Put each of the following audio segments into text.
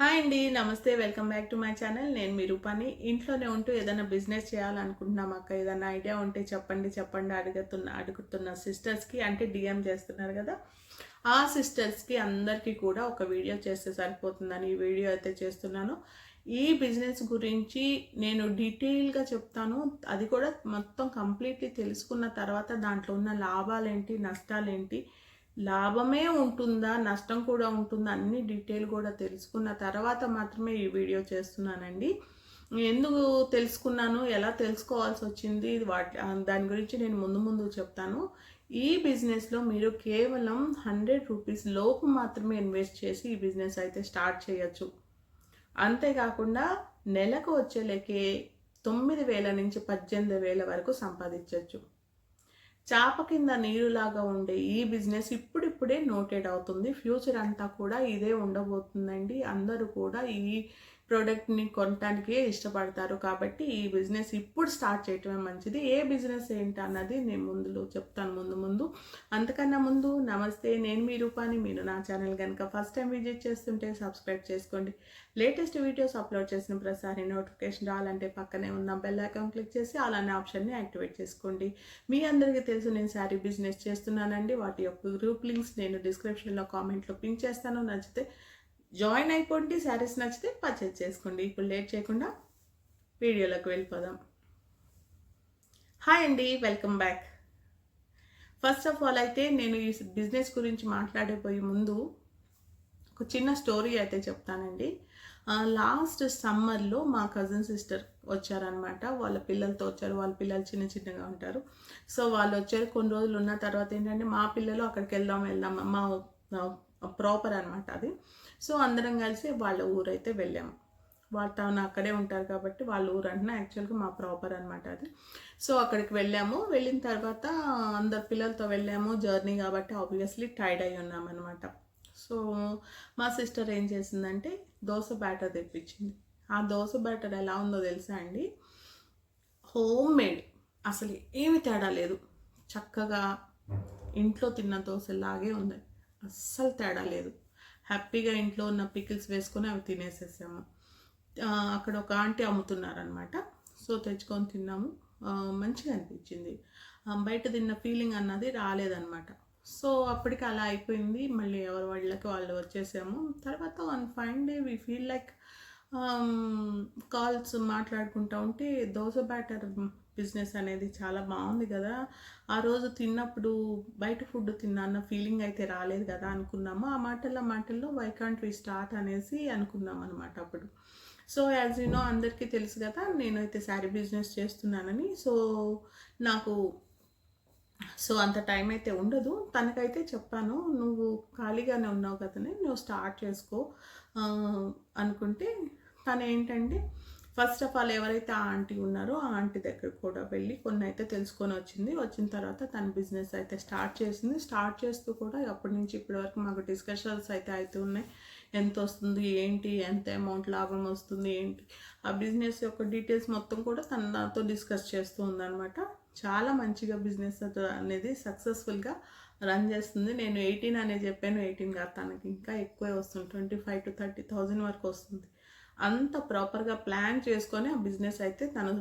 Hi అండి నమస్తే welcome back to my channel. నేను మీ రూపాని. ఇంట్లోనే ఉంటూ ఏదైనా బిజినెస్ చేయాలనుకుంటున్నాం అక్క? ఏదైనా ఐడియా ఉంటే చెప్పండి చెప్పండి అడుగుతున్న అడుగుతున్న సిస్టర్స్కి అంటే డిఎం చేస్తున్నారు కదా. ఆ సిస్టర్స్కి అందరికీ కూడా ఒక వీడియో చేస్తే సరిపోతుందని ఈ వీడియో అయితే చేస్తున్నాను. ఈ బిజినెస్ గురించి నేను డీటెయిల్గా చెప్తాను. అది కూడా మొత్తం కంప్లీట్లీ తెలుసుకున్న తర్వాత దాంట్లో ఉన్న లాభాలేంటి నష్టాలేంటి లాభమే ఉంటుందా? నష్టం కూడా ఉంటుందా? అన్ని డీటెయిల్ కూడా తెలుసుకున్న తర్వాత మాత్రమే ఈ వీడియో చేస్తున్నానండి. ఎందుకు తెలుసుకున్నాను? ఎలా తెలుసుకోవాల్సి వచ్చింది? వాటి దాని గురించి నేను ముందు ముందు చెప్తాను. ఈ బిజినెస్లో మీరు కేవలం హండ్రెడ్ రూపీస్ లోపు మాత్రమే ఇన్వెస్ట్ చేసి ఈ బిజినెస్ అయితే స్టార్ట్ చేయొచ్చు. అంతేకాకుండా నెలకు వచ్చే లెక్కే తొమ్మిది వేల నుంచి పద్దెనిమిది వేల వరకు సంపాదించవచ్చు చేప కింద నీరులాగా ఉండే ఈ బిజినెస్ ఇప్పుడిప్పుడే నోటెడ్ అవుతుంది. ఫ్యూచర్ అంతా కూడా ఇదే ఉండబోతుందండి. అందరూ కూడా ఈ ప్రోడక్ట్ని కొనటానికే ఇష్టపడతారు. కాబట్టి ఈ బిజినెస్ ఇప్పుడు స్టార్ట్ చేయటమే మంచిది. ఏ బిజినెస్ ఏంటి అన్నది నేను ముందులో చెప్తాను ముందు ముందు. అంతకన్నా ముందు నమస్తే నేను మీ రూపాని మీరు నా ఛానల్ కనుక ఫస్ట్ టైం విజిట్ చేస్తుంటే సబ్స్క్రైబ్ చేసుకోండి. లేటెస్ట్ వీడియోస్ అప్లోడ్ చేసిన ప్రతిసారి నోటిఫికేషన్ రావాలంటే పక్కనే ఉన్న బెల్ ఐకాన్ క్లిక్ చేసి అలానే ఆప్షన్ని యాక్టివేట్ చేసుకోండి. మీ అందరికీ తెలుసు నేను శారీ బిజినెస్ చేస్తున్నానండి. వాటి యొక్క గ్రూప్ లింక్స్ నేను డిస్క్రిప్షన్లో కామెంట్లో పిన్ చేస్తాను. నచ్చితే జాయిన్ అయిపోండి శారీస్ నచ్చితే పర్చేజ్ చేసుకోండి. ఇప్పుడు లేట్ చేయకుండా వీడియోలోకి వెళ్ళిపోదాం. హాయ్ అండి welcome back first of all అయితే నేను ఈ బిజినెస్ గురించి మాట్లాడేపోయే ముందు ఒక చిన్న స్టోరీ అయితే చెప్తానండి. లాస్ట్ సమ్మర్లో మా కజిన్ సిస్టర్ వచ్చారనమాట వాళ్ళ పిల్లలతో వచ్చారు. వాళ్ళ పిల్లలు చిన్న చిన్నగా ఉంటారు. సో వాళ్ళు వచ్చారు. కొన్ని రోజులు ఉన్న తర్వాత ఏంటంటే మా పిల్లలు అక్కడికి వెళ్దాం వెళ్దాం. మా ప్రాపర్ అనమాట అది. సో అందరం కలిసి వాళ్ళ ఊరైతే వెళ్ళాము వాళ్ళ టౌన్ అక్కడే ఉంటారు కాబట్టి వాళ్ళ ఊరు అంటున్నా యాక్చువల్గా మా ప్రాపర్ అనమాట అది. సో అక్కడికి వెళ్ళాము. వెళ్ళిన తర్వాత అందరు పిల్లలతో వెళ్ళాము. జర్నీ కాబట్టి ఆబ్వియస్లీ టైర్డ్ అయి ఉన్నామన్నమాట సో మా సిస్టర్ ఏం చేసిందంటే దోశ బ్యాటర్ తెప్పించింది. ఆ దోశ బ్యాటర్ ఎలా ఉందో తెలుసా అండి? Home made. అసలు ఏమి తేడా లేదు. చక్కగా ఇంట్లో తిన్న దోశలాగే ఉంది. అస్సలు తేడా లేదు. హ్యాపీగా ఇంట్లో ఉన్న పికిల్స్ వేసుకొని అవి తినేసేసాము. అక్కడ ఒక ఆంటీ అమ్ముతున్నారనమాట సో తెచ్చుకొని తిన్నాము. మంచిగా అనిపించింది. బయట తిన్న ఫీలింగ్ అన్నది రాలేదనమాట సో అప్పటికి అలా అయిపోయింది. మళ్ళీ ఎవరి వాళ్ళకి వాళ్ళు వచ్చేసాము. తర్వాత one fine day we feel like calls మాట్లాడుకుంటూ ఉంటే దోశ బ్యాటర్ బిజినెస్ అనేది చాలా బాగుంది కదా. ఆ రోజు తిన్నప్పుడు బయట ఫుడ్ తిన్నా ఫీలింగ్ అయితే రాలేదు కదా అనుకున్నాము. ఆ మాటల మాటల్లో వై కాంట్ వి స్టార్ట్ అనేసి అనుకున్నాం అనమాట అప్పుడు. సో యాజ్ యూ నో అందరికీ తెలుసు కదా నేనైతే శారీ బిజినెస్ చేస్తున్నానని. సో నాకు సో అంత టైం అయితే ఉండదు. తనకైతే చెప్పాను నువ్వు ఖాళీగానే ఉన్నావు కదనే నువ్వు స్టార్ట్ చేసుకో. అనుకుంటే తను ఏంటంటే ఫస్ట్ ఆఫ్ ఆల్ ఎవరైతే ఆ ఆంటీ ఉన్నారో ఆ ఆంటీ దగ్గర కూడా వెళ్ళి కొన్ని అయితే తెలుసుకొని వచ్చింది. వచ్చిన తర్వాత తన బిజినెస్ అయితే స్టార్ట్ చేసింది. స్టార్ట్ చేస్తూ కూడా అప్పటి నుంచి ఇప్పటి వరకు మాకు డిస్కషన్స్ అయితే అవుతున్నాయి ఉన్నాయి. ఎంత వస్తుంది ఏంటి ఎంత అమౌంట్ లాభం వస్తుంది ఏంటి? ఆ బిజినెస్ యొక్క డీటెయిల్స్ మొత్తం కూడా తన నాతో డిస్కస్ చేస్తూ ఉందనమాట చాలా మంచిగా బిజినెస్ అనేది సక్సెస్ఫుల్గా రన్ చేస్తుంది. నేను ఎయిటీన్ అనే చెప్పాను. ఎయిటీన్ కాదు తనకి ఇంకా ఎక్కువే వస్తుంది. Twenty five to thirty thousand వరకు వస్తుంది. అంత ప్రాపర్గా ప్లాన్ చేసుకొని ఆ బిజినెస్ అయితే తను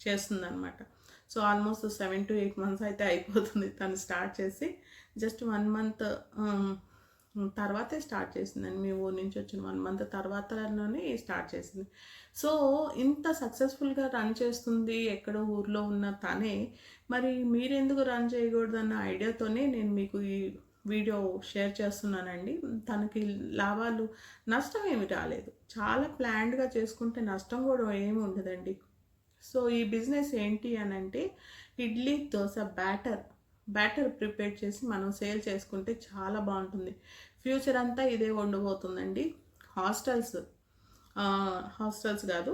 చేస్తుందనమాట so almost seven to eight months అయితే అయిపోతుంది తను స్టార్ట్ చేసి. జస్ట్ వన్ మంత్ తర్వాతే స్టార్ట్ చేసిందండి. మీ ఊరి నుంచి వచ్చిన వన్ మంత్ తర్వాతలోనే స్టార్ట్ చేసింది. సో ఇంత సక్సెస్ఫుల్గా రన్ చేస్తుంది ఎక్కడో ఊర్లో ఉన్న తనే. మరి మీరెందుకు రన్ చేయకూడదన్న ఐడియాతోనే నేను మీకు ఈ వీడియో షేర్ చేస్తున్నానండి. తనకి లాభాలు నష్టం ఏమి రాలేదు. చాలా ప్లాన్డ్గా చేసుకుంటే నష్టం కూడా ఏమి ఉండదండి. సో ఈ బిజినెస్ ఏంటి అని అంటే idli dosa batter. Batter prepare చేసి మనం సేల్ చేసుకుంటే చాలా బాగుంటుంది. ఫ్యూచర్ అంతా ఇదే ఉండబోతుందండి హాస్టల్స్ హాస్టల్స్ కాదు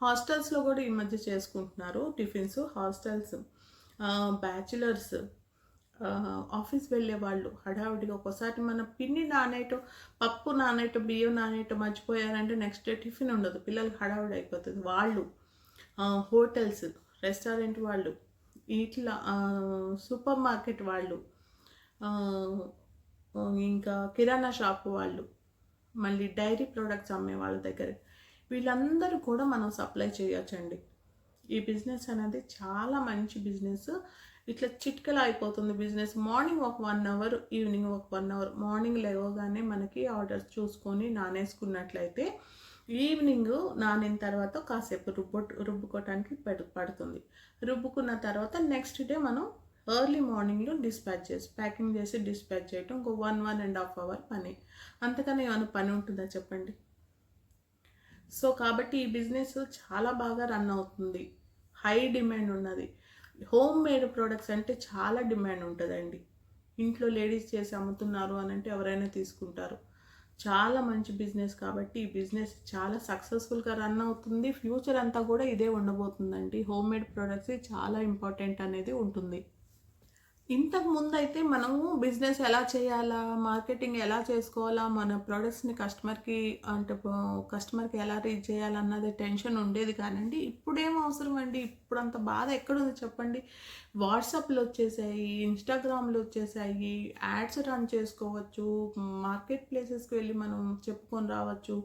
హాస్టల్స్లో కూడా ఈ మధ్య చేసుకుంటున్నారు టిఫిన్స్ హాస్టల్స్ బ్యాచులర్స్. ఆఫీస్ వెళ్ళే వాళ్ళు హడావిడిగా ఒకసారి మన పిండి నానేయటం పప్పు నానేయటం బియ్యం నానేయటం మర్చిపోయారంటే నెక్స్ట్ డే టిఫిన్ ఉండదు. పిల్లలకి హడావిడి అయిపోతుంది. వాళ్ళు హోటల్స్ రెస్టారెంట్ వాళ్ళు ఇట్లా సూపర్ మార్కెట్ వాళ్ళు ఇంకా కిరాణా షాప్ వాళ్ళు మళ్ళీ డైరీ ప్రొడక్ట్స్ అమ్మే వాళ్ళ దగ్గర వీళ్ళందరూ కూడా మనం సప్లై చేయొచ్చండి. ఈ బిజినెస్ అనేది చాలా మంచి బిజినెస్. ఇట్లా చిట్కలా అయిపోతుంది బిజినెస్. మార్నింగ్ ఒక వన్ అవర్ ఈవినింగ్ ఒక వన్ అవర్ మార్నింగ్ లేవగానే మనకి ఆర్డర్స్ చూసుకొని నానేసుకున్నట్లయితే ఈవినింగ్ నానిన తర్వాత కాసేపు రుబ్బు రుబ్బుకోవటానికి పడుతుంది. రుబ్బుకున్న తర్వాత నెక్స్ట్ డే మనం ఎర్లీ మార్నింగ్లో డిస్పాచ్ చేసి ప్యాకింగ్ చేసి డిస్పాచ్ చేయటం ఇంకో one one and half hour పని. అంతకన్నా ఏమైనా పని ఉంటుందా చెప్పండి? సో కాబట్టి ఈ బిజినెస్ చాలా బాగా రన్ అవుతుంది. హై డిమాండ్ ఉన్నది. హోమ్ మేడ్ ప్రోడక్ట్స్ అంటే చాలా డిమాండ్ ఉంటుందండి. ఇంట్లో లేడీస్ చేసి అమ్ముతున్నారు అని అంటే ఎవరైనా తీసుకుంటారు. చాలా మంచి బిజినెస్ కాబట్టి ఈ బిజినెస్ చాలా సక్సెస్ఫుల్గా రన్ అవుతుంది. ఫ్యూచర్ అంతా కూడా ఇదే ఉండబోతుందండి. హోమ్ మేడ్ ప్రోడక్ట్స్ చాలా ఇంపార్టెంట్ అనేది ఉంటుంది. ఇంతకు ముందు అయితే మనము బిజినెస్ ఎలా చేయాలా మార్కెటింగ్ ఎలా చేసుకోవాలా మన ప్రోడక్ట్స్ని కస్టమర్కి అంటే కస్టమర్కి ఎలా రీచ్ చేయాలన్నది టెన్షన్ ఉండేది కానండి. ఇప్పుడేం అవసరం అండి? ఇప్పుడు అంత బాధ ఎక్కడుంది చెప్పండి? వాట్సాప్లు వచ్చేసాయి ఇన్స్టాగ్రామ్లు వచ్చేసాయి యాడ్స్ రన్ చేసుకోవచ్చు మార్కెట్ ప్లేసెస్కి వెళ్ళి మనం చెప్పుకొని రావచ్చు.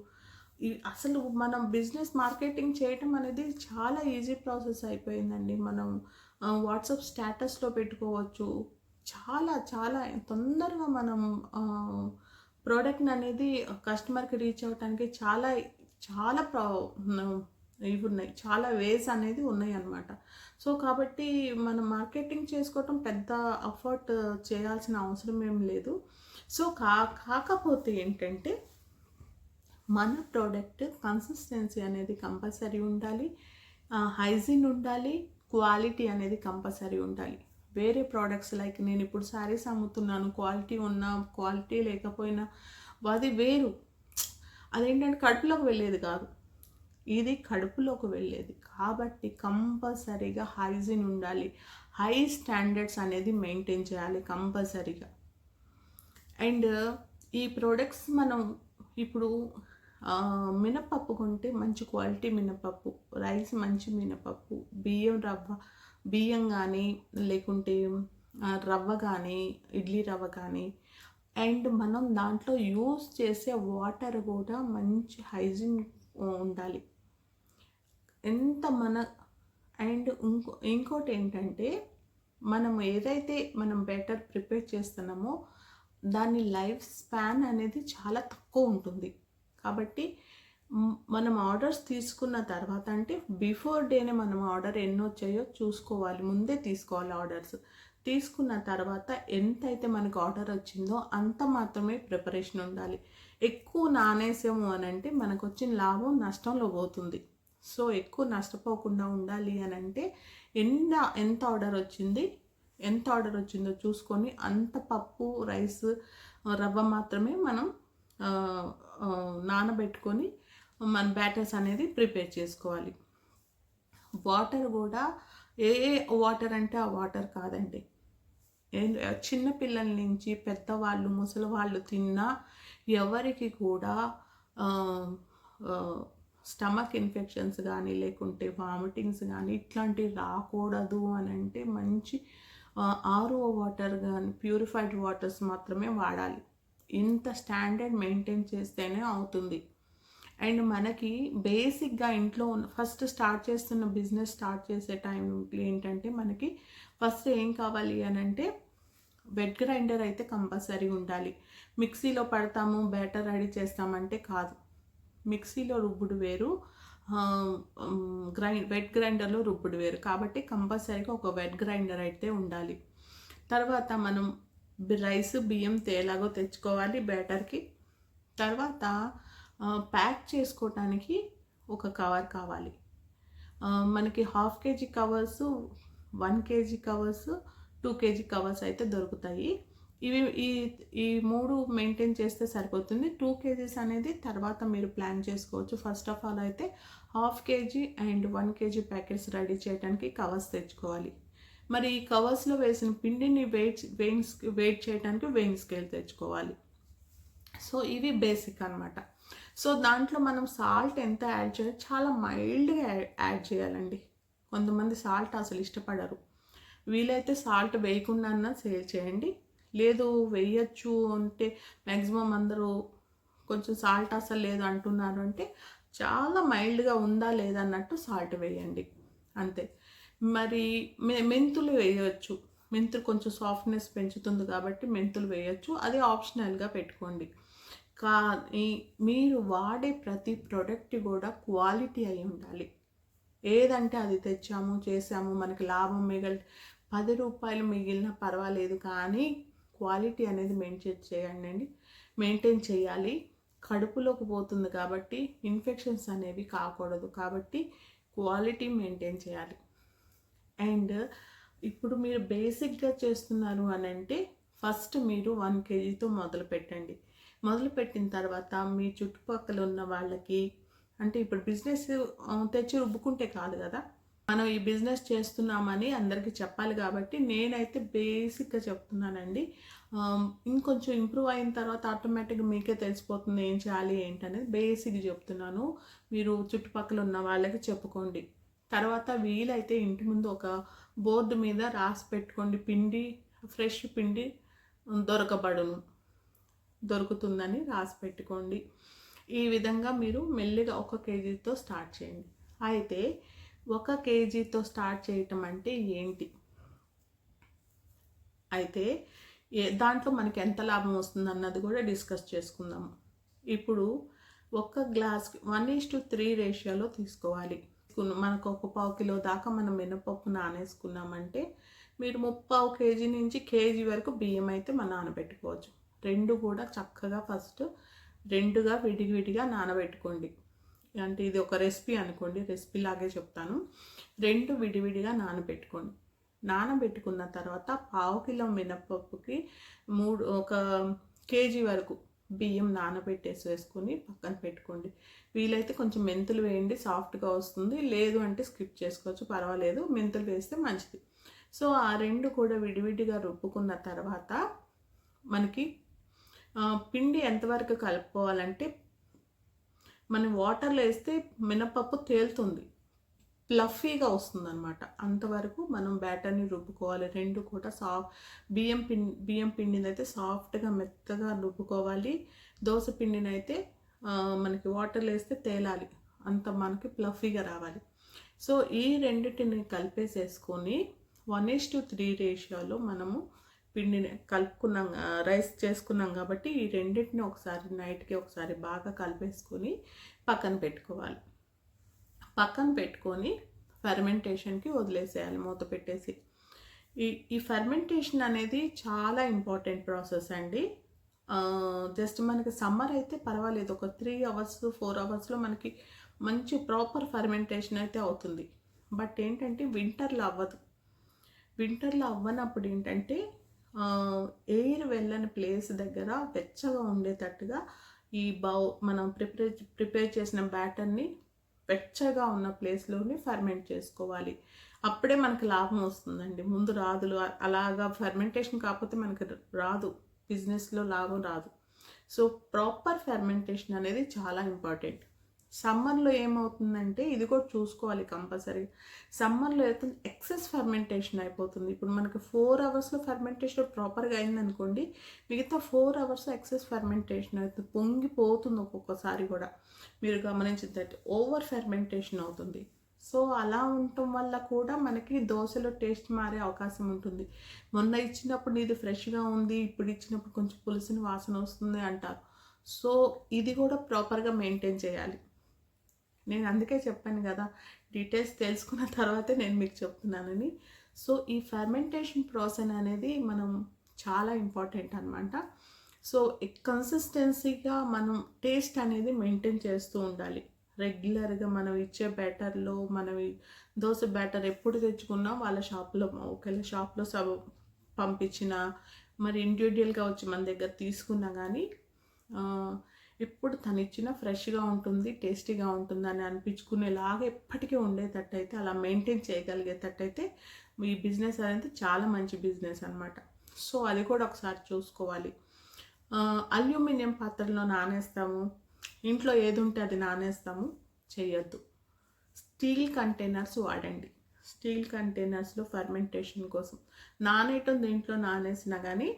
అసలు మనం బిజినెస్ మార్కెటింగ్ చేయటం అనేది చాలా ఈజీ ప్రాసెస్ అయిపోయిందండి. మనం వాట్సాప్ స్టేటస్లో పెట్టుకోవచ్చు. చాలా చాలా తొందరగా మనం ప్రోడక్ట్ని అనేది కస్టమర్కి రీచ్ అవ్వటానికి చాలా చాలా ప్రా ఇవి ఉన్నాయి. చాలా వేస్ అనేది ఉన్నాయి అన్నమాట. సో కాబట్టి మనం మార్కెటింగ్ చేసుకోవటం పెద్ద అఫర్ట్ చేయాల్సిన అవసరం ఏం లేదు. సో కా కాకపోతే ఏంటంటే మన ప్రోడక్ట్ కన్సిస్టెన్సీ అనేది కంపల్సరీ ఉండాలి హైజీన్ ఉండాలి క్వాలిటీ అనేది కంపల్సరీ ఉండాలి. వేరే ప్రోడక్ట్స్ లైక్ నేను ఇప్పుడు శారీస్ అమ్ముతున్నాను క్వాలిటీ ఉన్నా క్వాలిటీ లేకపోయినా అది వేరు. అదేంటంటే కడుపులోకి వెళ్ళేది కాదు. ఇది కడుపులోకి వెళ్ళేది. కాబట్టి కంపల్సరీగా హైజీన్ ఉండాలి. హై స్టాండర్డ్స్ అనేది మెయింటైన్ చేయాలి కంపల్సరీగా. అండ్ ఈ ప్రోడక్ట్స్ మనం ఇప్పుడు మినపప్పు కొంటే మంచి క్వాలిటీ మినపప్పు రైస్ మంచి మినపప్పు బియ్యం రవ్వ బియ్యం కానీ లేకుంటే రవ్వ కానీ ఇడ్లీ రవ్వ కానీ అండ్ మనం దాంట్లో యూస్ చేసే వాటర్ కూడా మంచి హైజీన్ ఉండాలి. ఎంత మన అండ్ ఇంకో ఇంకోటి ఏంటంటే మనం ఏదైతే మనం బెటర్ ప్రిపేర్ చేస్తున్నామో దాని లైఫ్ స్పాన్ అనేది చాలా తక్కువ ఉంటుంది. కాబట్టి మనం ఆర్డర్స్ తీసుకున్న తర్వాత అంటే బిఫోర్ డేనే మనం ఆర్డర్ ఎన్ని వచ్చాయో చూసుకోవాలి ముందే తీసుకోవాలి ఆర్డర్స్. తీసుకున్న తర్వాత ఎంత అయితే మనకు ఆర్డర్ వచ్చిందో అంత మాత్రమే ప్రిపరేషన్ ఉండాలి. ఎక్కువ నానేసాము అని అంటే మనకు వచ్చిన లాభం నష్టంలో పోతుంది. సో ఎక్కువ నష్టపోకుండా ఉండాలి అని అంటే ఎంత ఎంత ఆర్డర్ వచ్చింది ఎంత ఆర్డర్ వచ్చిందో చూసుకొని అంత పప్పు రైస్ రవ్వ మాత్రమే మనం నానబెట్టుకొని మన బ్యాటర్స్ అనేది ప్రిపేర్ చేసుకోవాలి. వాటర్ కూడా ఏ వాటర్ అంటే ఆ వాటర్ కాదండి. చిన్న పిల్లల నుంచి పెద్దవాళ్ళు ముసలి వాళ్ళు తిన్నా ఎవరికి కూడా స్టమక్ ఇన్ఫెక్షన్స్ కానీ లేకుంటే వామిటింగ్స్ కానీ ఇట్లాంటివి రాకూడదు అని అంటే మంచి ఆర్ఓ వాటర్ కానీ ప్యూరిఫైడ్ వాటర్స్ మాత్రమే వాడాలి. ఇంత స్టాండర్డ్ మెయింటైన్ చేస్తేనే అవుతుంది. అండ్ మనకి బేసిక్గా ఇంట్లో ఉన్న ఫస్ట్ స్టార్ట్ చేస్తున్న బిజినెస్ స్టార్ట్ చేసే టైం ఏంటంటే మనకి ఫస్ట్ ఏం కావాలి అని అంటే వెట్ గ్రైండర్ అయితే కంపల్సరీ ఉండాలి. మిక్సీలో పడతాము బ్యాటర్ రెడీ చేస్తామంటే కాదు. మిక్సీలో రుబ్బుడు వేరు గ్రైండ్ వెట్ గ్రైండర్లో రుబ్బుడు వేరు. కాబట్టి కంపల్సరీగా ఒక వెట్ గ్రైండర్ అయితే ఉండాలి. తర్వాత మనం రైస్ బియ్యం తేలాగో తెచ్చుకోవాలి బ్యాటర్కి. తర్వాత ప్యాక్ చేసుకోవటానికి ఒక కవర్ కావాలి. మనకి half KG covers one KG covers two KG covers అయితే దొరుకుతాయి. ఇవి ఈ ఈ మూడు మెయింటైన్ చేస్తే సరిపోతుంది. టూ కేజీస్ అనేది తర్వాత మీరు ప్లాన్ చేసుకోవచ్చు. ఫస్ట్ ఆఫ్ ఆల్ అయితే half KG and one KG packets ready చేయడానికి కవర్స్ తెచ్చుకోవాలి. మరి ఈ కవర్స్లో వేసిన పిండిని వెయిట్ వెయిన్స్ వెయిట్ చేయడానికి వెయిన్ స్కేల్ తెచ్చుకోవాలి. సో ఇవి బేసిక్ అనమాట సో దాంట్లో మనం సాల్ట్ ఎంత యాడ్ చేయాలి? చాలా మైల్డ్గా యాడ్ చేయాలండి. కొంతమంది సాల్ట్ అసలు ఇష్టపడరు. వీలైతే సాల్ట్ వేయకుండా సేల్ చేయండి. లేదు వేయచ్చు అంటే మ్యాక్సిమం అందరూ కొంచెం సాల్ట్ అసలు లేదు అంటున్నారు అంటే చాలా మైల్డ్గా ఉందా లేదా అన్నట్టు సాల్ట్ వేయండి. అంతే. మరి మె- మెంతులు వేయవచ్చు మెంతులు కొంచెం సాఫ్ట్నెస్ పెంచుతుంది కాబట్టి మెంతులు వేయచ్చు. అది ఆప్షనల్గా పెట్టుకోండి. కానీ మీరు వాడే ప్రతి ప్రోడక్ట్ కూడా క్వాలిటీ అయి ఉండాలి. ఏదంటే అది తెచ్చాము చేసాము మనకి లాభం మిగిలి పది రూపాయలు మిగిలినా పర్వాలేదు కానీ క్వాలిటీ అనేది మెయింటైన్ చేయండి అండి. మెయింటైన్ చేయాలి. కడుపులోకి పోతుంది కాబట్టి ఇన్ఫెక్షన్స్ అనేవి కాకూడదు కాబట్టి క్వాలిటీ మెయింటైన్ చేయాలి. అండ్ ఇప్పుడు మీరు బేసిక్గా చేస్తున్నారు అని అంటే ఫస్ట్ మీరు వన్ కేజీతో మొదలు పెట్టండి. మొదలు పెట్టిన తర్వాత మీ చుట్టుపక్కల ఉన్న వాళ్ళకి అంటే ఇప్పుడు బిజినెస్ తెచ్చి రుబ్బుకుంటే కాదు కదా మనం ఈ బిజినెస్ చేస్తున్నామని అందరికీ చెప్పాలి కాబట్టి నేనైతే బేసిక్గా చెప్తున్నానండి. ఇంకొంచెం ఇంప్రూవ్ అయిన తర్వాత ఆటోమేటిక్గా మీకే తెలిసిపోతుంది ఏం చేయాలి ఏంటనేది బేసిక్ చెప్తున్నాను. మీరు చుట్టుపక్కల ఉన్న వాళ్ళకి చెప్పుకోండి. తర్వాత వీలైతే ఇంటి ముందు ఒక బోర్డు మీద రాసి పెట్టుకోండి. పిండి ఫ్రెష్ పిండి దొరకబడును. దొరుకుతుందని రాసి పెట్టుకోండి. ఈ విధంగా మీరు మెల్లిగా ఒక కేజీతో స్టార్ట్ చేయండి. అయితే ఒక కేజీతో స్టార్ట్ చేయటం అంటే ఏంటి? అయితే ఏ దాంట్లో మనకి ఎంత లాభం వస్తుంది అన్నది కూడా డిస్కస్ చేసుకుందాము. ఇప్పుడు ఒక glass one is to three రేషియోలో తీసుకోవాలి. తీసుకున్న- మనకు ఒక పావు కిలో దాకా మనం మినపప్పు నానేసుకున్నామంటే మీరు ముప్పావు కేజీ నుంచి కేజీ వరకు బియ్యం అయితే మనం నానబెట్టుకోవచ్చు రెండు కూడా చక్కగా ఫస్ట్ రెండుగా విడివిడిగా నానబెట్టుకోండి. అంటే ఇది ఒక రెసిపీ అనుకోండి రెసిపీ లాగే చెప్తాను. రెండు విడివిడిగా నానబెట్టుకోండి. నానబెట్టుకున్న తర్వాత పావు కిలో మినపప్పుకి మూడు ఒక కేజీ వరకు బియ్యం నానబెట్టేసి వేసుకొని పక్కన పెట్టుకోండి. వీలైతే కొంచెం మెంతులు వేయండి సాఫ్ట్గా వస్తుంది. లేదు అంటే స్కిప్ చేసుకోవచ్చు పర్వాలేదు. మెంతులు వేస్తే మంచిది. సో ఆ రెండు కూడా విడివిడిగా రుబ్బుకున్న తర్వాత మనకి పిండి ఎంతవరకు కలుపుకోవాలంటే మనం వాటర్లో వేస్తే మినపప్పు తేలుతుంది. ప్లఫీగా వస్తుంది అనమాట అంతవరకు మనం బ్యాటర్ని రుబ్బుకోవాలి. రెండు కూడా సాఫ్ట్ బియ్యం పిండి బియ్యం పిండిని అయితే సాఫ్ట్గా మెత్తగా రుబ్బుకోవాలి. దోశ పిండిని అయితే మనకి వాటర్లో వేస్తే తేలాలి. అంత మనకి ప్లఫీగా రావాలి. సో ఈ రెండింటిని కలిపేసేసుకొని వన్ ఈస్ టు త్రీ రేషియోలో మనము పిండిని కలుపుకున్నాం రైస్ చేసుకున్నాం కాబట్టి ఈ రెండింటిని ఒకసారి నైట్కి ఒకసారి బాగా కలిపేసుకొని పక్కన పెట్టుకోవాలి. పక్కన పెట్టుకొని ఫెర్మెంటేషన్కి వదిలేసేయాలి మూత పెట్టేసి. ఈ ఈ ఫెర్మెంటేషన్ అనేది చాలా ఇంపార్టెంట్ ప్రాసెస్ అండి. జస్ట్ మనకి సమ్మర్ అయితే పర్వాలేదు. ఒక త్రీ అవర్స్ ఫోర్ అవర్స్లో మనకి మంచి ప్రాపర్ ఫెర్మెంటేషన్ అయితే అవుతుంది. బట్ ఏంటంటే వింటర్లో అవ్వదు. వింటర్లో అవ్వనప్పుడు ఏంటంటే ఎయిర్ వెళ్ళని ప్లేస్ దగ్గర వెచ్చగా ఉండేటట్టుగా ఈ బౌ మనం ప్రిపేర్ ప్రిపేర్ చేసిన బ్యాటర్ని వెచ్చగా ఉన్న ప్లేస్లోని ఫర్మెంట్ చేసుకోవాలి. అప్పుడే మనకి లాభం వస్తుందండి. ముందు రాదు అలాగా ఫర్మెంటేషన్ కాకపోతే మనకి రాదు. బిజినెస్లో లాభం రాదు. సో ప్రాపర్ ఫెర్మెంటేషన్ అనేది చాలా ఇంపార్టెంట్. సమ్మర్లో ఏమవుతుందంటే ఇది కూడా చూసుకోవాలి కంపల్సరీ. సమ్మర్లో అయితే ఎక్సెస్ ఫర్మెంటేషన్ అయిపోతుంది. ఇప్పుడు మనకి ఫోర్ అవర్స్లో ఫర్మెంటేషన్ ప్రాపర్గా అయిందనుకోండి మిగతా ఫోర్ అవర్స్ ఎక్సెస్ ఫర్మెంటేషన్ అవుతుంది పొంగిపోతుంది ఒక్కొక్కసారి కూడా. మీరు గమనించినట్టు ఓవర్ ఫెర్మెంటేషన్ అవుతుంది. సో అలా ఉండటం వల్ల కూడా మనకి దోశలో టేస్ట్ మారే అవకాశం ఉంటుంది. మొన్న ఇచ్చినప్పుడు ఇది ఫ్రెష్గా ఉంది ఇప్పుడు ఇచ్చినప్పుడు కొంచెం పులుసుని వాసన వస్తుంది అంటారు. సో ఇది కూడా ప్రాపర్గా మెయింటైన్ చేయాలి. నేను అందుకే చెప్పాను కదా డీటెయిల్స్ తెలుసుకున్న తర్వాతే నేను మీకు చెప్తున్నానని. సో ఈ ఫర్మెంటేషన్ ప్రాసెస్ అనేది మనం చాలా ఇంపార్టెంట్ అనమాట సో కన్సిస్టెన్సీగా మనం టేస్ట్ అనేది మెయింటైన్ చేస్తూ ఉండాలి. రెగ్యులర్గా మనం ఇచ్చే బ్యాటర్లో మనం దోశ బ్యాటర్ ఎప్పుడు తెచ్చుకున్నా వాళ్ళ షాప్లో ఒకవేళ షాప్లో సబ్ పంపించిన మరి ఇండివిజువల్గా వచ్చి మన దగ్గర తీసుకున్నా కానీ ఎప్పుడు తను ఇచ్చిన ఫ్రెష్గా ఉంటుంది టేస్టీగా ఉంటుంది అని అనిపించుకునేలాగా ఎప్పటికీ ఉండేటట్టయితే అలా మెయింటైన్ చేయగలిగేటట్టయితే ఈ బిజినెస్ అనేది చాలా మంచి బిజినెస్ అనమాట సో అది కూడా ఒకసారి చూసుకోవాలి. అల్యూమినియం పాత్రలో నానేస్తాము. ఇంట్లో ఏది ఉంటే అది నానేస్తాము. చేయొద్దు స్టీల్ కంటైనర్స్ వాడండి. స్టీల్ కంటైనర్స్లో ఫర్మెంటేషన్ కోసం. నానేయటం దీంట్లో నానేసినా కానీ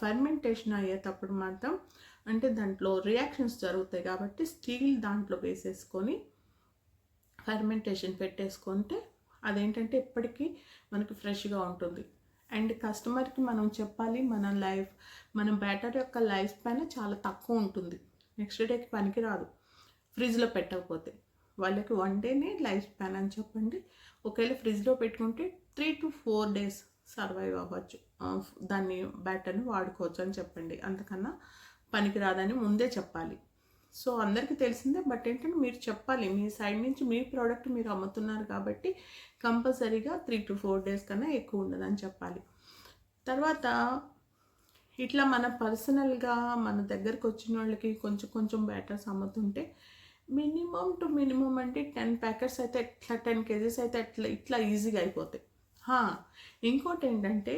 ఫర్మెంటేషన్ అయ్యేటప్పుడు మాత్రం అంటే దాంట్లో రియాక్షన్స్ జరుగుతాయి కాబట్టి స్టీల్ దాంట్లో వేసేసుకొని ఫర్మెంటేషన్ పెట్టేసుకుంటే అదేంటంటే ఎప్పటికీ మనకి ఫ్రెష్గా ఉంటుంది. అండ్ కస్టమర్కి మనం చెప్పాలి మన లైఫ్ మన బ్యాటర్ యొక్క లైఫ్ పైన చాలా తక్కువ ఉంటుంది. నెక్స్ట్ డేకి పనికిరాదు ఫ్రిడ్జ్లో పెట్టకపోతే. వాళ్ళకి వన్ డేనే లైఫ్ స్పాన్ అని చెప్పండి. ఒకవేళ ఫ్రిడ్జ్లో పెట్టుకుంటే three to four days survive అవ్వచ్చు. దాన్ని బ్యాటర్ని వాడుకోవచ్చు అని చెప్పండి. అంతకన్నా పనికిరాదని ముందే చెప్పాలి. సో అందరికీ తెలిసిందే బట్ ఏంటంటే మీరు చెప్పాలి. మీ సైడ్ నుంచి మీ ప్రోడక్ట్ మీరు అమ్ముతున్నారు కాబట్టి కంపల్సరీగా త్రీ టు ఫోర్ డేస్ కన్నా ఎక్కువ ఉండదని చెప్పాలి. తర్వాత ఇట్లా మన పర్సనల్గా మన దగ్గరకు వచ్చిన వాళ్ళకి కొంచెం కొంచెం బ్యాటర్స్ అమ్ముతుంటే మినిమం టు మినిమం అంటే టెన్ ప్యాకెట్స్ అయితే ఎట్లా టెన్ కేజీస్ అయితే ఎట్లా ఇట్లా ఈజీగా అయిపోతాయి. ఇంకోటి ఏంటంటే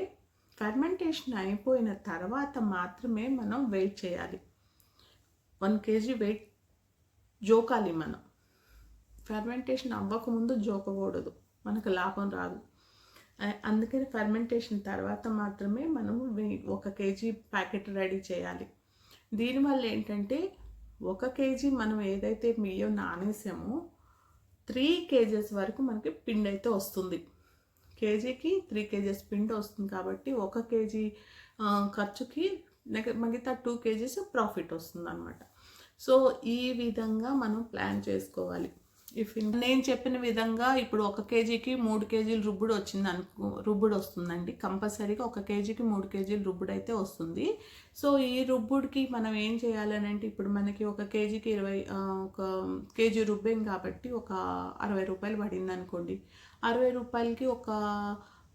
ఫర్మెంటేషన్ అయిపోయిన తర్వాత మాత్రమే మనం వెయిట్ చేయాలి. వన్ కేజీ వెయిట్ జోకాలి మనం. ఫర్మెంటేషన్ అవ్వకముందు జోకకూడదు. మనకు లాభం రాదు. అందుకని ఫర్మెంటేషన్ తర్వాత మాత్రమే మనము ఒక కేజీ ప్యాకెట్ రెడీ చేయాలి. దీనివల్ల ఏంటంటే ఒక కేజీ మనం ఏదైతే బియ్యం నానేసామో త్రీ కేజెస్ వరకు మనకి పిండి అయితే వస్తుంది. కేజీకి త్రీ కేజీస్ పిండి వస్తుంది కాబట్టి ఒక కేజీ ఖర్చుకి మిగతా టూ కేజీస్ ప్రాఫిట్ వస్తుంది అనమాట సో ఈ విధంగా మనం ప్లాన్ చేసుకోవాలి. ఇఫ్ నేను చెప్పిన విధంగా ఇప్పుడు ఒక కేజీకి మూడు కేజీలు రుబ్బుడు వచ్చింది అనుకో రుబ్బుడు వస్తుందండి. కంపల్సరీగా ఒక కేజీకి మూడు కేజీలు రుబ్బుడు అయితే వస్తుంది. సో ఈ రుబ్బుడికి మనం ఏం చేయాలని అంటే ఇప్పుడు మనకి ఒక కేజీకి ఇరవై ఒక కేజీ రుబ్బేం కాబట్టి ఒక అరవై రూపాయలు పడింది అనుకోండి అరవై రూపాయలకి ఒక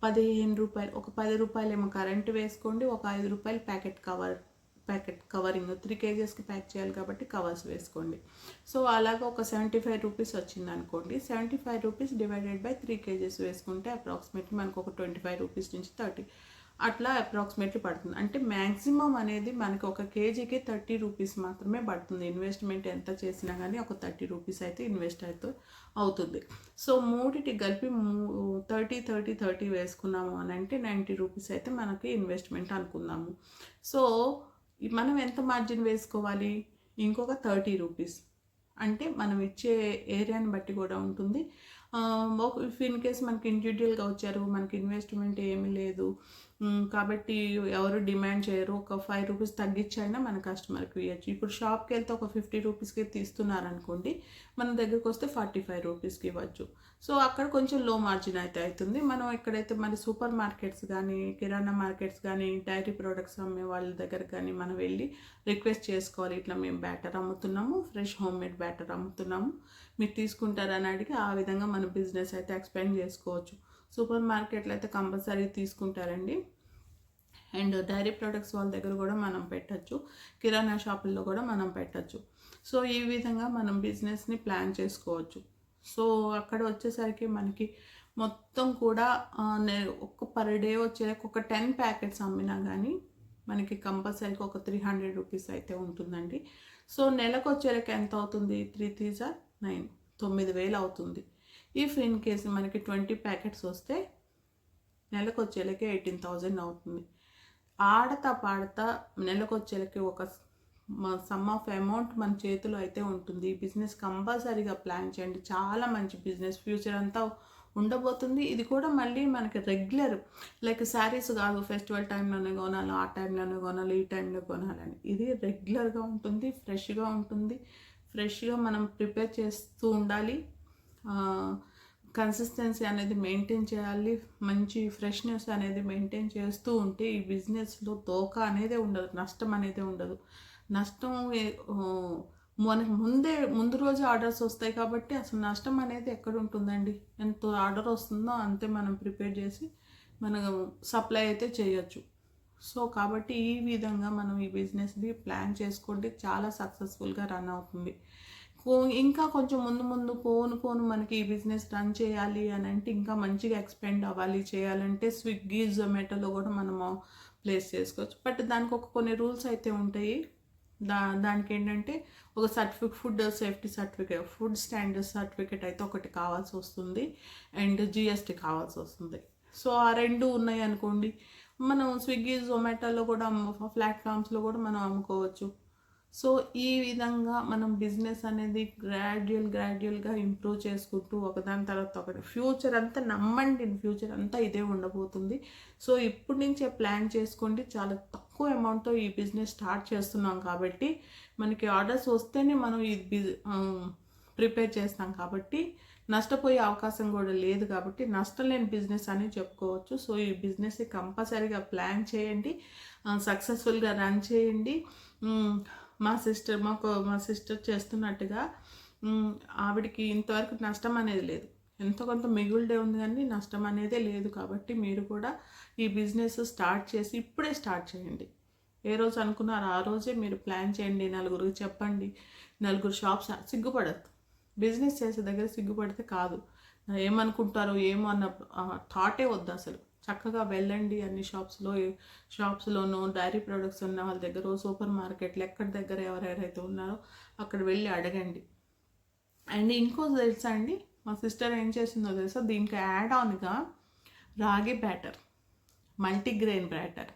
పదిహేను రూపాయలు ఒక పది రూపాయలు ఏమో వేసుకోండి ఒక ఐదు రూపాయలు packet cover packet covering three కేజెస్కి pack చేయాలి కాబట్టి కవర్స్ వేసుకోండి. సో అలాగా ఒక సెవెంటీ ఫైవ్ రూపీస్ వచ్చింది అనుకోండి. Seventy five rupees divided by three kgs వేసుకుంటే అప్రాక్సిమేట్లీ మనకు ఒక ట్వంటీ ఫైవ్ రూపీస్ నుంచి థర్టీ అట్లా అప్రాక్సిమేట్లీ పడుతుంది. అంటే మ్యాక్సిమం అనేది మనకి ఒక కేజీకి థర్టీ రూపీస్ మాత్రమే పడుతుంది. ఇన్వెస్ట్మెంట్ ఎంత చేసినా కానీ ఒక థర్టీ రూపీస్ అయితే ఇన్వెస్ట్ అయితే అవుతుంది. సో మూడిటి కలిపి థర్టీ థర్టీ థర్టీ వేసుకున్నాము అని అంటే నైంటీ రూపీస్ అయితే మనకి ఇన్వెస్ట్మెంట్ అనుకుందాము. సో మనం ఎంత మార్జిన్ వేసుకోవాలి? ఇంకొక థర్టీ రూపీస్ అంటే మనం ఇచ్చే ఏరియాని బట్టి కూడా ఉంటుంది. ఇఫ్ ఇన్ కేస్ మనకి ఇండివిజువల్గా వచ్చారు మనకి ఇన్వెస్ట్మెంట్ ఏమీ లేదు కాబట్టి ఎవరు డిమాండ్ చేయరు. ఒక ఫైవ్ రూపీస్ తగ్గించైనా మన కస్టమర్కి ఇవ్వచ్చు ఇప్పుడు షాప్కి వెళ్తే ఒక ఫిఫ్టీ రూపీస్కి తీస్తున్నారనుకోండి మన దగ్గరికి వస్తే ఫార్టీ ఫైవ్ రూపీస్కి ఇవ్వచ్చు. సో అక్కడ కొంచెం లో మార్జిన్ అయితే అవుతుంది. మనం ఎక్కడైతే మరి సూపర్ మార్కెట్స్ కానీ కిరాణా మార్కెట్స్ కానీ డైరీ ప్రోడక్ట్స్ అమ్మే వాళ్ళ దగ్గర కానీ మనం వెళ్ళి రిక్వెస్ట్ చేసుకోవాలి. ఇట్లా మేము బ్యాటర్ అమ్ముతున్నాము ఫ్రెష్ హోమ్ మేడ్ బ్యాటర్ అమ్ముతున్నాము. మీరు తీసుకుంటారని అడిగి ఆ విధంగా మన బిజినెస్ అయితే ఎక్స్పెండ్ చేసుకోవచ్చు. సూపర్ మార్కెట్లో అయితే కంపల్సరీ తీసుకుంటారండి. అండ్ డైరీ ప్రొడక్ట్స్ వాళ్ళ దగ్గర కూడా మనం పెట్టచ్చు. కిరాణా షాపుల్లో కూడా మనం పెట్టచ్చు. సో ఈ విధంగా మనం బిజినెస్ని ప్లాన్ చేసుకోవచ్చు. సో అక్కడ వచ్చేసరికి మనకి మొత్తం కూడా నె- ఒక పర్ డే వచ్చే ఒక టెన్ ప్యాకెట్స్ అమ్మినా కానీ మనకి కంపల్సరీగా ఒక త్రీ హండ్రెడ్ రూపీస్ అయితే ఉంటుందండి. సో నెలకు వచ్చేలకి ఎంత అవుతుంది? త్రీ త్రీ జార్ నైన్ తొమ్మిది వేలు అవుతుంది. ఇఫ్ ఇన్ కేసు మనకి ట్వంటీ ప్యాకెట్స్ వస్తే నెలకు వచ్చేలకి ఎయిటీన్ థౌజండ్ అవుతుంది. ఆడతా పాడతా నెలకు వచ్చేలకి ఒక సమ్ ఆఫ్ అమౌంట్ మన చేతిలో అయితే ఉంటుంది. ఈ బిజినెస్ కంపల్సరీగా ప్లాన్ చేయండి. చాలా మంచి బిజినెస్ ఫ్యూచర్ అంతా ఉండబోతుంది. ఇది కూడా మళ్ళీ మనకి రెగ్యులర్ లైక్ శారీస్ కాదు ఫెస్టివల్ టైంలోనే కొనాలి ఆ టైంలోనే కొనాలి ఈ టైంలో కొనాలని ఇది రెగ్యులర్గా ఉంటుంది ఫ్రెష్గా ఉంటుంది. ఫ్రెష్గా మనం ప్రిపేర్ చేస్తూ ఉండాలి. కన్సిస్టెన్సీ అనేది మెయింటైన్ చేయాలి. మంచి ఫ్రెష్నెస్ అనేది మెయింటైన్ చేస్తూ ఉంటే ఈ బిజినెస్లో తోక అనేది ఉండదు నష్టం అనేది ఉండదు. నష్టం ఏ- మనకి ముందే ముందు రోజు ఆర్డర్స్ వస్తాయి కాబట్టి అసలు నష్టం అనేది ఎక్కడ ఉంటుందండి? ఎంత ఆర్డర్ వస్తుందో అంతే మనం ప్రిపేర్ చేసి మనం సప్లై అయితే చేయొచ్చు. సో కాబట్టి ఈ విధంగా మనం ఈ బిజినెస్ని ప్లాన్ చేసుకుంటే చాలా సక్సెస్ఫుల్గా రన్ అవుతుంది. ఇంకా కొంచెం ముందు ముందు పోను పోను మనకి ఈ బిజినెస్ రన్ చేయాలి అని అంటే ఇంకా మంచిగా ఎక్స్పెండ్ అవ్వాలి. చేయాలంటే స్విగ్గీ జొమాటోలో కూడా మనము ప్లేస్ చేసుకోవచ్చు. బట్ దానికి ఒక కొన్ని రూల్స్ అయితే ఉంటాయి. దా దానికి ఏంటంటే ఒక certificate food safety certificate food standard certificate అయితే ఒకటి కావాల్సి వస్తుంది అండ్ జిఎస్టీ కావాల్సి వస్తుంది. సో ఆ రెండు ఉన్నాయి అనుకోండి మనం స్విగ్గీ జొమాటోలో కూడా ప్లాట్ఫామ్స్లో కూడా మనం అమ్ముకోవచ్చు. సో ఈ విధంగా మనం బిజినెస్ అనేది గ్రాడ్యువల్ గ్రాడ్యువల్గా ఇంప్రూవ్ చేసుకుంటూ ఒకదాని తర్వాత ఒకటి ఫ్యూచర్ అంతా నమ్మండి ఫ్యూచర్ అంతా ఇదే ఉండబోతుంది. సో ఇప్పటి నుంచే ప్లాన్ చేసుకోండి. చాలా తక్కువ అమౌంట్తో ఈ బిజినెస్ స్టార్ట్ చేస్తున్నాం కాబట్టి మనకి ఆర్డర్స్ వస్తేనే మనం ఈ బిజ్ ప్రిపేర్ చేస్తాం కాబట్టి నష్టపోయే అవకాశం కూడా లేదు కాబట్టి నష్టం లేని బిజినెస్ అని చెప్పుకోవచ్చు. సో ఈ బిజినెస్ కంపల్సరీగా ప్లాన్ చేయండి. సక్సెస్ఫుల్గా రన్ చేయండి. మా సిస్టర్ మాకు మా సిస్టర్ చేస్తున్నట్టుగా ఆవిడకి ఇంతవరకు నష్టం అనేది లేదు. ఎంతో కొంత మిగులుడే ఉంది కానీ నష్టం అనేదే లేదు కాబట్టి మీరు కూడా ఈ బిజినెస్ స్టార్ట్ చేసి ఇప్పుడే స్టార్ట్ చేయండి. ఏ రోజు అనుకున్నారో ఆ రోజే మీరు ప్లాన్ చేయండి. నలుగురికి చెప్పండి. నలుగురు షాప్స్ సిగ్గుపడద్దు. బిజినెస్ చేసే దగ్గర సిగ్గుపడితే కాదు. ఏమనుకుంటారో ఏమో అన్న థాటే వద్దు అసలు. చక్కగా వెళ్ళండి అన్ని షాప్స్లో షాప్స్లోనూ డైరీ ప్రొడక్ట్స్ ఉన్న వాళ్ళ దగ్గర సూపర్ మార్కెట్లు ఎక్కడి దగ్గర ఎవరెవరైతే ఉన్నారో అక్కడ వెళ్ళి అడగండి. అండ్ ఇంకో తెలుసా అండి మా సిస్టర్ ఏం చేసిందో తెలుసా? దీనికి add ఆన్గా ragi batter multigrain batter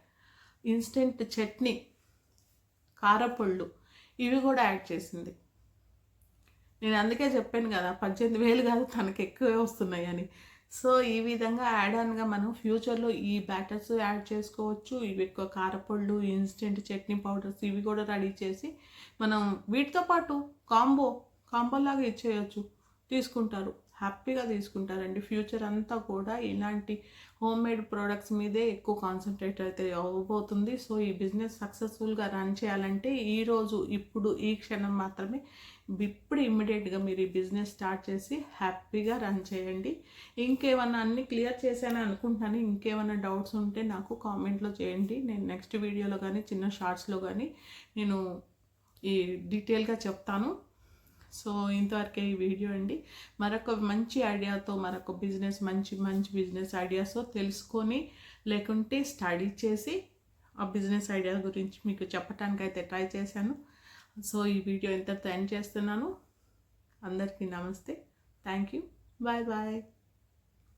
instant chutney కారపళ్ళు ఇవి కూడా యాడ్ చేసింది. నేను అందుకే చెప్పాను కదా పద్దెనిమిది వేలు కాదు తనకి ఎక్కువే వస్తున్నాయి అని సో ఈ విధంగా యాడ్ ఆన్గా మనం ఫ్యూచర్లో ఈ బ్యాటర్స్ యాడ్ చేసుకోవచ్చు. ఇవి ఎక్కువ కారపళ్ళు ఇన్స్టెంట్ చట్నీ పౌడర్స్ ఇవి కూడా రెడీ చేసి మనం వీటితో పాటు కాంబో కాంబోలాగా ఇచ్చేయచ్చు. తీసుకుంటారు. హ్యాపీగా తీసుకుంటారండి. ఫ్యూచర్ అంతా కూడా ఇలాంటి హోమ్ మేడ్ ప్రోడక్ట్స్ మీదే ఎక్కువ కాన్సన్ట్రేట్ అయితే అవ్వబోతుంది. సో ఈ బిజినెస్ సక్సెస్ఫుల్గా రన్ చేయాలంటే ఈరోజు ఇప్పుడు ఈ క్షణం మాత్రమే ఇప్పుడు ఇమ్మీడియట్గా మీరు ఈ బిజినెస్ స్టార్ట్ చేసి హ్యాపీగా రన్ చేయండి. ఇంకేమన్నా అన్ని క్లియర్ చేశాను అనుకుంటాను. ఇంకేమైనా డౌట్స్ ఉంటే నాకు కామెంట్లో చేయండి. నేను నెక్స్ట్ వీడియోలో కానీ చిన్న షార్ట్స్లో కానీ నేను ఈ డీటెయిల్గా చెప్తాను. సో ఇంతవరకే ఈ వీడియో అండి. మరొక మంచి ఐడియాతో మరొక బిజినెస్ మంచి మంచి బిజినెస్ ఐడియాస్తో తెలుసుకొని లేకుంటే స్టడీ చేసి ఆ బిజినెస్ ఐడియా గురించి మీకు చెప్పడానికి అయితే ట్రై చేశాను. సో ఈ వీడియో ఇంతటితో ఎండ్ చేస్తున్నాను. అందరికీ నమస్తే. Thank you bye bye